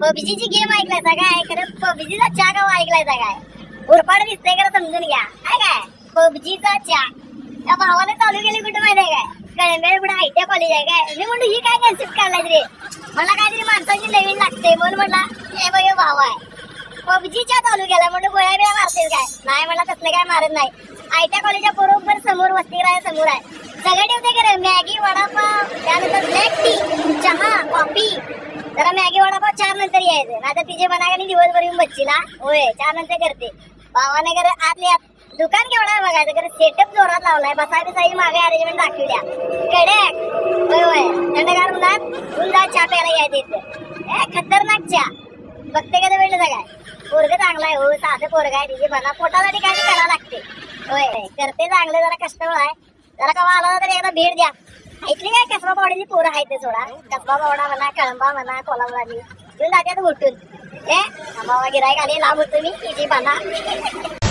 पबजीची game ऐकलाय काय? खरं पबजीचा चा गाव ऐकलायचा काय? उरपाड दिसतंय खरं समजून घ्या. काय काय? पबजीचा चा त्या भावाने चालू केली कुठं माहिती आहे काय कळंबेळ कुठं आयटीआय कॉलेज आहे काय? मी म्हणतो ही काय कन्सेप्ट काढलाय रे? मला काहीतरी माणसाची नवीन लागते म्हणून म्हटला हे बघ भाव आहे. पबजीच्या चालू केला म्हणून गोळ्या बिळ्या मारतील काय? नाही मला तसलं काय मारत नाही. आयट्या कॉलेजच्या बरोबर समोर वसतिगृह समोर आहे. सगळं ठेवते खरं मॅगी वडापाव त्यानंतर ब्लॅक टी चहा कॉफी जरा मॅगी वडापाव चार नंतर यायचं नाही तर तिचे बना दिवसभर येऊन बच्चीला होय चार नंतर करते. भावाने कर आतले आत दुकान केवढा बघायचं खरं सेटअप जोरात लावलाय. बसाय बिसाई मागे अरेंजमेंट दाखवल्या कडक. होय होय. थंडगार उन्हात उन्हात चहा प्यायला यायचं इथं ए खतरनाक चहा. बघते का वेळ सगळ्या पोरग चांगला आहे हो साधं पोरग आहे तिची. मना पोटासाठी काय करावं लागते. होय करते चांगलं जरा कष्टबळ आहे. जरा का आला तरी एकदा भेट द्या. ऐकली काय कसबा पावडीची पोरं आहेत ते सोडा कसबा पावडा म्हणा कळंबा म्हणा कोल्हापुरातली तुम्ही जात्यात उठून ए गिरायक आले लांब होतो मी किती बना